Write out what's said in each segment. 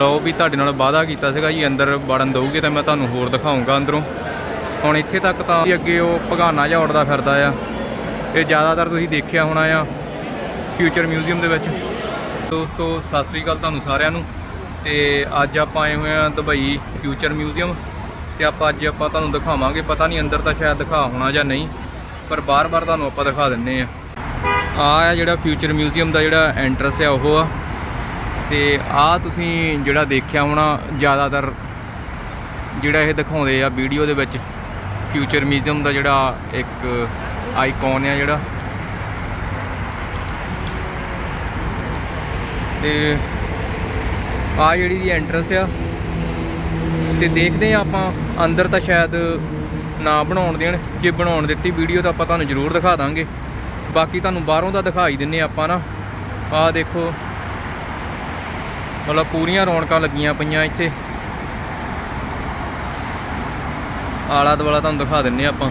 ਲਓ ਵੀ ਤੁਹਾਡੇ ਨਾਲ ਵਾਅਦਾ ਕੀਤਾ ਸੀਗਾ ਜੀ, ਅੰਦਰ ਵੜਨ ਦਊਗੇ ਤਾਂ ਮੈਂ ਤੁਹਾਨੂੰ ਹੋਰ ਦਿਖਾਉਂਗਾ ਅੰਦਰੋਂ। ਹੁਣ ਇੱਥੇ ਤੱਕ ਤਾਂ ਵੀ ਅੱਗੇ ਉਹ ਭਗਾਨਾ ਜਿਹਾ ਉੜਦਾ ਫਿਰਦਾ ਆ। ਇਹ ਜ਼ਿਆਦਾਤਰ ਤੁਸੀਂ ਦੇਖਿਆ ਹੋਣਾ ਆ ਫਿਊਚਰ ਮਿਊਜ਼ੀਅਮ ਦੇ ਵਿੱਚ। ਦੋਸਤੋ, ਸਤਿ ਸ੍ਰੀ ਅਕਾਲ ਤੁਹਾਨੂੰ ਸਾਰਿਆਂ ਨੂੰ। ਤੇ ਅੱਜ ਆਪਾਂ ਆਏ ਹੋਏ ਆ ਦੁਬਈ ਫਿਊਚਰ ਮਿਊਜ਼ੀਅਮ ਤੇ ਆਪਾਂ ਅੱਜ ਆਪਾਂ ਤੁਹਾਨੂੰ ਦਿਖਾਵਾਂਗੇ, ਪਤਾ ਨਹੀਂ ਅੰਦਰ ਤਾਂ ਸ਼ਾਇਦ ਦਿਖਾ ਹੋਣਾ ਜਾਂ ਨਹੀਂ, ਪਰ ਬਾਰ-ਬਾਰ ਤੁਹਾਨੂੰ ਆਪਾਂ ਦਿਖਾ ਦਿੰਨੇ ਆ। ਆ ਆ ਜਿਹੜਾ ਫਿਊਚਰ ਮਿਊਜ਼ੀਅਮ ਦਾ ਜਿਹੜਾ ਐਂਟਰਸ ਆ, ਉਹ ਆ। ਤੇ ਆ ਤੁਸੀਂ ਜਿਹੜਾ ਦੇਖਿਆ ਹੋਣਾ ਜ਼ਿਆਦਾਤਰ ਜਿਹੜਾ ਇਹ ਦਿਖਾਉਂਦੇ ਆ ਵੀਡੀਓ ਦੇ ਵਿੱਚ ਫਿਊਚਰ ਮਿਊਜ਼ੀਅਮ ਦਾ ਜਿਹੜਾ ਇੱਕ ਆਈਕਨ ਆ ਜਿਹੜਾ। ਤੇ ਆ ਜਿਹੜੀ ਦੀ ਐਂਟਰਸ ਆ, ਤੇ ਦੇਖਦੇ ਆ ਆਪਾਂ ਅੰਦਰ ਤਾਂ ਸ਼ਾਇਦ ਨਾ ਬਣਾਉਣ ਦੇਣ, ਜੇ ਬਣਾਉਣ ਦਿੱਤੀ ਵੀਡੀਓ ਤਾਂ ਆਪਾਂ ਤੁਹਾਨੂੰ ਜ਼ਰੂਰ ਦਿਖਾ ਦਾਂਗੇ। ਬਾਕੀ ਤੁਹਾਨੂੰ ਬਾਹਰੋਂ ਦਾ ਦਿਖਾਈ ਦਿੰਨੇ ਆਪਾਂ ਨਾ। ਆਹ ਦੇਖੋ। ਮਤਲਬ ਪੂਰੀਆਂ ਰੌਣਕਾਂ ਲੱਗੀਆਂ ਪਈਆਂ ਇੱਥੇ। ਆਲਾ ਦੁਆਲਾ ਤੁਹਾਨੂੰ ਦਿਖਾ ਦਿੰਨੇ ਆਪਾਂ।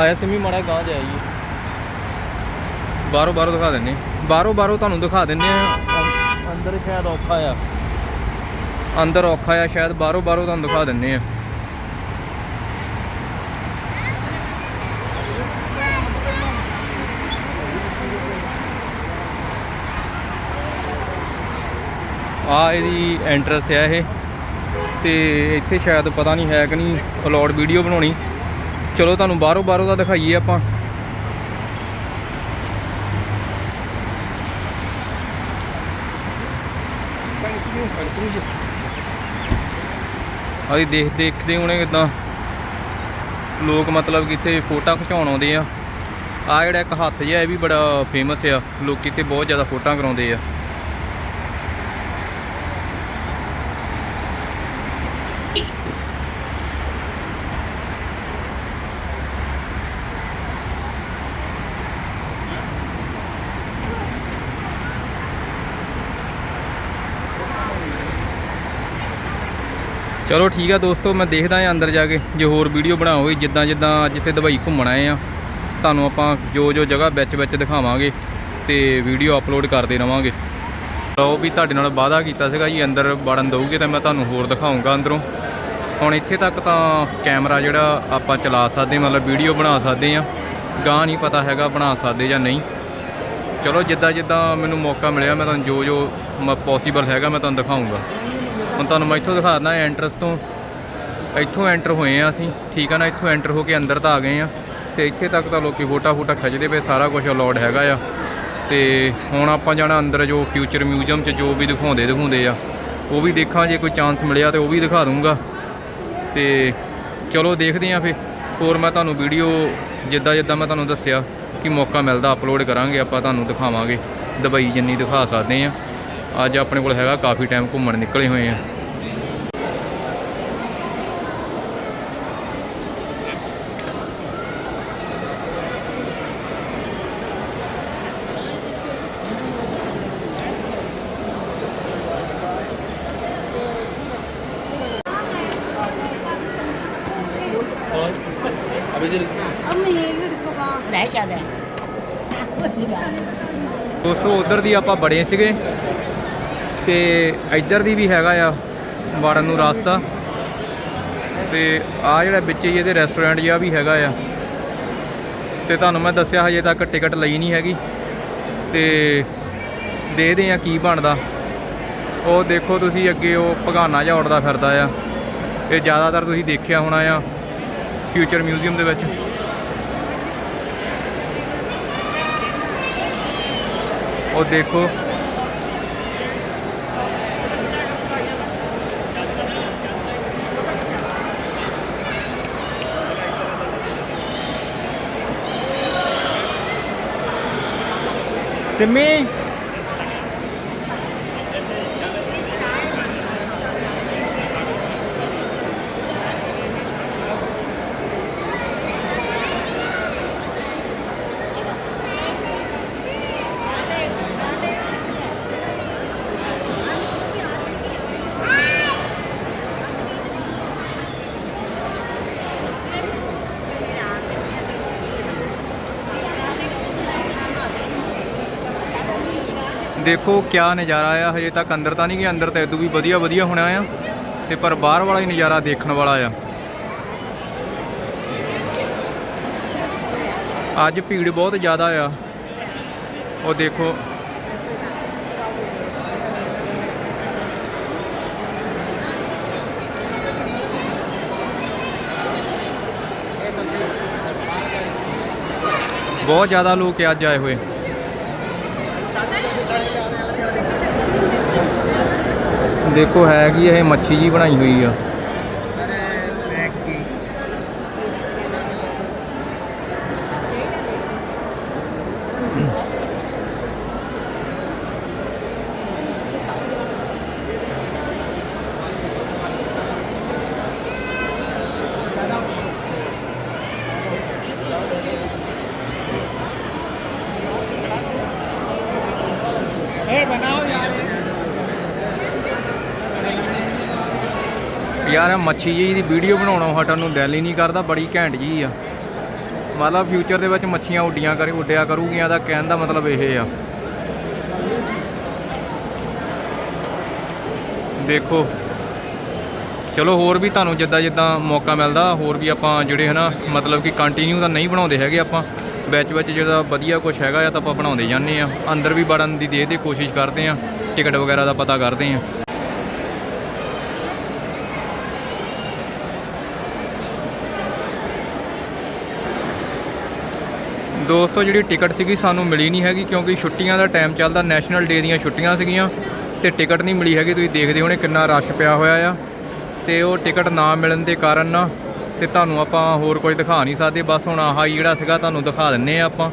ਆਇਆ ਸਿਮੀ, ਮਾੜਾ ਗਾਂ ਜਾਈਏ। ਬਾਹਰੋਂ ਬਾਹਰੋਂ ਦਿਖਾ ਦਿੰਨੇ। ਬਾਹਰੋਂ ਬਾਹਰੋਂ ਤੁਹਾਨੂੰ ਦਿਖਾ ਦਿੰਨੇ ਆ। ਅੰਦਰ ਸ਼ਾਇਦ ਔਖਾ ਆ। ਅੰਦਰ ਔਖਾ ਆ, ਸ਼ਾਇਦ ਬਾਹਰੋਂ ਬਾਹਰੋਂ ਤੁਹਾਨੂੰ ਦਿਖਾ ਦਿੰਨੇ ਆ। ਆ ਇਹਦੀ ਐਂਟਰਸ ਆ ਇਹ। ਤੇ ਇੱਥੇ ਸ਼ਾਇਦ ਪਤਾ ਨਹੀਂ ਹੈ ਕਿ ਨਹੀਂ ਅਲਾਉਡ ਵੀਡੀਓ ਬਣਾਉਣੀ। ਚਲੋ ਤੁਹਾਨੂੰ ਬਾਹਰੋਂ ਬਾਹਰੋਂ ਦਾ ਦਿਖਾਈਏ ਆਪਾਂ। ਅਸੀਂ ਦੇਖ ਦੇਖਦੇ ਹੋਣੇ ਕਿਦਾਂ। ਲੋਕ ਮਤਲਬ ਕਿ ਇੱਥੇ ਫੋਟੋ ਖਿਚਾਉਣ ਆਉਂਦੇ ਆ। ਆ ਜਿਹੜਾ ਇੱਕ ਹੱਥ ਜਿਹਾ ਇਹ ਵੀ ਬੜਾ ਫੇਮਸ ਆ। ਲੋਕ ਇੱਥੇ ਬਹੁਤ ਜ਼ਿਆਦਾ ਫੋਟੋਆਂ ਕਰਾਉਂਦੇ ਆ। ਚਲੋ ਠੀਕ ਆ ਦੋਸਤੋ, ਮੈਂ ਦੇਖਦਾ ਆ ਅੰਦਰ ਜਾ ਕੇ ਜੇ ਹੋਰ ਵੀਡੀਓ ਬਣਾਓਗੇ ਜਿੱਦਾਂ ਜਿੱਦਾਂ ਅੱਜ ਇੱਥੇ ਦੁਬਈ ਘੁੰਮਣ ਆਏ ਆ। ਤੁਹਾਨੂੰ ਆਪਾਂ ਜੋ ਜੋ ਜਗ੍ਹਾ ਵਿੱਚ ਵਿੱਚ ਦਿਖਾਵਾਂਗੇ ਤੇ ਵੀਡੀਓ ਅਪਲੋਡ ਕਰਦੇ ਰਵਾਂਗੇ। ਲਓ ਵੀ ਤੁਹਾਡੇ ਨਾਲ ਵਾਅਦਾ ਕੀਤਾ ਸੀਗਾ ਜੀ, ਅੰਦਰ ਵੜਨ ਦਊਗੇ ਤਾਂ ਮੈਂ ਤੁਹਾਨੂੰ ਹੋਰ ਦਿਖਾਉਂਗਾ ਅੰਦਰੋਂ। ਹੁਣ ਇੱਥੇ ਤੱਕ ਤਾਂ ਕੈਮਰਾ ਜਿਹੜਾ ਆਪਾਂ ਚਲਾ ਸਕਦੇ, ਮਤਲਬ ਵੀਡੀਓ ਬਣਾ ਸਕਦੇ ਆ ਗਾਂ ਨਹੀਂ ਪਤਾ ਹੈਗਾ ਬਣਾ ਸਕਦੇ ਜਾਂ ਨਹੀਂ। ਚਲੋ, ਜਿੱਦਾਂ ਜਿੱਦਾਂ ਮੈਨੂੰ ਮੌਕਾ ਮਿਲਿਆ, ਮੈਂ ਤੁਹਾਨੂੰ ਜੋ ਜੋ ਪੋਸੀਬਲ ਹੈਗਾ, ਮੈਂ ਤੁਹਾਨੂੰ ਦਿਖਾਉਂਗਾ ਹੁਣ ਤੁਹਾਨੂੰ ਮੈਂ ਇੱਥੋਂ ਦਿਖਾ ਦਿੰਦਾ ਐਂਟਰਸ ਤੋਂ। ਇੱਥੋਂ ਐਂਟਰ ਹੋਏ ਆ ਅਸੀਂ, ਠੀਕ ਆ ਨਾ? ਇੱਥੋਂ ਐਂਟਰ ਹੋ ਕੇ ਅੰਦਰ ਤਾਂ ਆ ਗਏ ਆ ਤੇ ਇੱਥੇ ਤੱਕ ਤਾਂ ਲੋਕੀ ਫੋਟਾ ਫੋਟਾ ਖਿੱਚਦੇ ਪਏ, ਸਾਰਾ ਕੁਝ ਅਲਾਉਡ ਹੈਗਾ ਆ। ਤੇ ਹੁਣ ਆਪਾਂ ਜਾਣਾ ਅੰਦਰ ਜੋ ਫਿਊਚਰ ਮਿਊਜ਼ੀਅਮ 'ਚ ਜੋ ਵੀ ਦਿਖਾਉਂਦੇ ਦਿਖਾਉਂਦੇ ਆ। ਉਹ ਵੀ ਦੇਖਾਂ, ਜੇ ਕੋਈ ਚਾਂਸ ਮਿਲਿਆ ਤੇ ਉਹ ਵੀ ਦਿਖਾ ਦੂੰਗਾ ਤੇ ਚਲੋ ਦੇਖਦੇ ਆ ਫੇ ਹੋਰ ਮੈਂ ਤੁਹਾਨੂੰ ਵੀਡੀਓ ਜਿੱਦਾਂ ਜਿੱਦਾਂ ਮੈਂ ਤੁਹਾਨੂੰ ਦੱਸਿਆ ਕਿ ਮੌਕਾ ਮਿਲਦਾ ਅਪਲੋਡ ਕਰਾਂਗੇ, ਆਪਾਂ ਤੁਹਾਨੂੰ ਦਿਖਾਵਾਂਗੇ। ਦੁਬਈ ਜਿੰਨੀ ਦਿਖਾ ਸਕਦੇ ਆ ਅੱਜ ਆਪਣੇ ਕੋਲ ਹੈਗਾ, ਕਾਫੀ ਟਾਈਮ ਘੁੰਮਣ ਨਿਕਲੇ ਹੋਏ ਆ ਹੈ ਦੋਸਤੋ ਉਧਰ ਦੀ ਆਪਾਂ ਬੜੇ ਸੀਗੇ ਤੇ ਇੱਧਰ ਦੀ ਵੀ ਹੈਗਾ ਆ ਵੜਨ ਨੂੰ ਰਸਤਾ। ਤੇ ਆ ਜਿਹੜਾ ਵਿੱਚ ਹੀ ਇਹਦੇ ਰੈਸਟੋਰੈਂਟ ਜਿਹਾ ਵੀ ਹੈਗਾ ਆ। ਤੇ ਤੁਹਾਨੂੰ ਮੈਂ ਦੱਸਿਆ ਹਜੇ ਤੱਕ ਟਿਕਟ ਲਈ ਨਹੀਂ ਹੈਗੀ। ਤੇ ਦੇਖਦੇ ਆ ਕੀ ਬਣਦਾ। ਉਹ ਦੇਖੋ ਤੁਸੀਂ ਅੱਗੇ ਉਹ ਭਗਾਨਾ ਜਿਹਾ ਉੱਡਦਾ ਫਿਰਦਾ ਆ। ਇਹ ਜ਼ਿਆਦਾਤਰ ਤੁਸੀਂ ਦੇਖਿਆ ਹੋਣਾ ਆ। ਫਿਊਚਰ ਮਿਊਜ਼ੀਅਮ ਦੇ ਵਿੱਚ। ਉਹ ਦੇਖੋ। ਸਿੰਮੀ। ਦੇਖੋ ਕਿਆ ਨਜ਼ਾਰਾ ਆ, ਹਜੇ ਤੱਕ ਅੰਦਰ ਤਾਂ ਨਹੀਂ ਕਿ ਅੰਦਰ ਤਾਂ ਇਦੋਂ ਵੀ ਵਧੀਆ ਵਧੀਆ ਹੋਣਾ ਆ ਤੇ ਪਰ ਬਾਹਰ ਵਾਲਾ ਹੀ ਨਜ਼ਾਰਾ ਦੇਖਣ ਵਾਲਾ ਆ। ਅੱਜ ਭੀੜ ਬਹੁਤ ਜ਼ਿਆਦਾ ਆ। ਉਹ ਦੇਖੋ। ਬਹੁਤ ਜ਼ਿਆਦਾ ਲੋਕ ਅੱਜ ਆਏ ਹੋਏ। ਦੇਖੋ ਹੈ ਕੀ ਇਹ ਮੱਛੀ ਜੀ ਬਣਾਈ ਹੋਈ ਆ। ਯਾਰ, ਮੱਛੀ ਜੀ ਦੀ ਵੀਡੀਓ ਬਣਾਉਣੋਂ ਹਟਣ ਨੂੰ ਦਿਲ ਹੀ ਨਹੀਂ ਕਰਦਾ, ਬੜੀ ਘੈਂਟ ਜੀ ਆ। ਮਤਲਬ ਫਿਊਚਰ ਦੇ ਵਿੱਚ ਮੱਛੀਆਂ ਉੱਡੀਆਂ ਕਰੇ, ਉੱਡਿਆ ਕਰੂਗੀਆਂ ਦਾ ਕਹਿਣ ਦਾ ਮਤਲਬ ਇਹ ਆ। ਦੇਖੋ। ਚਲੋ, ਹੋਰ ਵੀ ਤੁਹਾਨੂੰ ਜਿੱਦਾਂ ਜਿੱਦਾਂ ਮੌਕਾ ਮਿਲਦਾ, ਹੋਰ ਵੀ ਆਪਾਂ ਜਿਹੜੇ ਹਨਾ, ਮਤਲਬ ਕਿ ਕੰਟੀਨਿਊ ਤਾਂ ਨਹੀਂ ਬਣਾਉਂਦੇ ਹੈਗੇ ਆਪਾਂ। ਵਿੱਚ ਵਿੱਚ ਜਿਹੜਾ ਵਧੀਆ ਕੁਝ ਹੈਗਾ ਆ ਤਾਂ ਆਪਾਂ ਬਣਾਉਂਦੇ ਜਾਂਦੇ ਆ। ਅੰਦਰ ਵੀ ਵੜਨ ਦੀ ਦੇ ਦੇ ਕੋਸ਼ਿਸ਼ ਕਰਦੇ ਆ। ਟਿਕਟ ਵਗੈਰਾ ਦਾ ਪਤਾ ਕਰਦੇ ਆ। ਦੋਸਤੋ, ਜਿਹੜੀ ਟਿਕਟ ਸੀਗੀ ਸਾਨੂੰ ਮਿਲੀ ਨਹੀਂ ਹੈਗੀ ਕਿਉਂਕਿ ਛੁੱਟੀਆਂ ਦਾ ਟਾਈਮ ਚੱਲਦਾ ਨੈਸ਼ਨਲ ਡੇ ਦੀਆਂ ਛੁੱਟੀਆਂ ਸੀਗੀਆਂ ਤੇ ਟਿਕਟ ਨਹੀਂ ਮਿਲੀ ਹੈਗੀ। ਤੁਸੀਂ ਦੇਖਦੇ ਹੋਣੇ ਕਿੰਨਾ ਰਸ਼ ਪਿਆ ਹੋਇਆ ਆ। ਤੇ ਉਹ ਟਿਕਟ ਨਾ ਮਿਲਣ ਦੇ ਕਾਰਨ ਨਾ ਤੇ ਤੁਹਾਨੂੰ ਆਪਾਂ ਹੋਰ ਕੁਝ ਦਿਖਾ ਨਹੀਂ ਸਕਦੇ। ਬਸ ਹੁਣ ਆਹ ਹੀ ਜਿਹੜਾ ਸੀਗਾ, ਤੁਹਾਨੂੰ ਦਿਖਾ ਦਿੰਨੇ ਆ ਆਪਾਂ।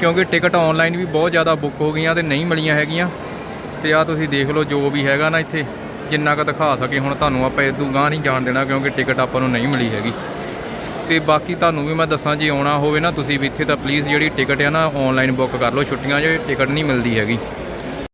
ਕਿਉਂਕਿ ਟਿਕਟ ਆਨਲਾਈਨ ਵੀ ਬਹੁਤ ਜ਼ਿਆਦਾ ਬੁੱਕ ਹੋ ਗਈਆਂ ਤੇ ਨਹੀਂ ਮਿਲੀਆਂ ਹੈਗੀਆਂ। ਤੇ ਆ ਤੁਸੀਂ ਦੇਖ ਲਓ, ਜੋ ਵੀ ਹੈਗਾ ਨਾ ਇੱਥੇ, ਜਿੰਨਾ ਕੁ ਦਿਖਾ ਸਕੇ। ਹੁਣ ਤੁਹਾਨੂੰ ਆਪਾਂ ਇਦੋਂ ਗਾਂ ਨਹੀਂ ਜਾਣ ਦੇਣਾ ਕਿਉਂਕਿ ਟਿਕਟ ਆਪਾਂ ਨੂੰ ਨਹੀਂ ਮਿਲੀ ਹੈਗੀ। ਤੇ ਬਾਕੀ ਤੁਹਾਨੂੰ ਵੀ ਮੈਂ ਦੱਸਾਂ ਜੇ ਆਉਣਾ ਹੋਵੇ ਨਾ ਤੁਸੀਂ ਵੀ ਇੱਥੇ ਤਾਂ ਪਲੀਜ਼ ਜਿਹੜੀ ਟਿਕਟ ਆ ਨਾ ਆਨਲਾਈਨ ਬੁੱਕ ਕਰ ਲਓ। ਛੁੱਟੀਆਂ 'ਚ ਟਿਕਟ ਨਹੀਂ ਮਿਲਦੀ ਹੈਗੀ।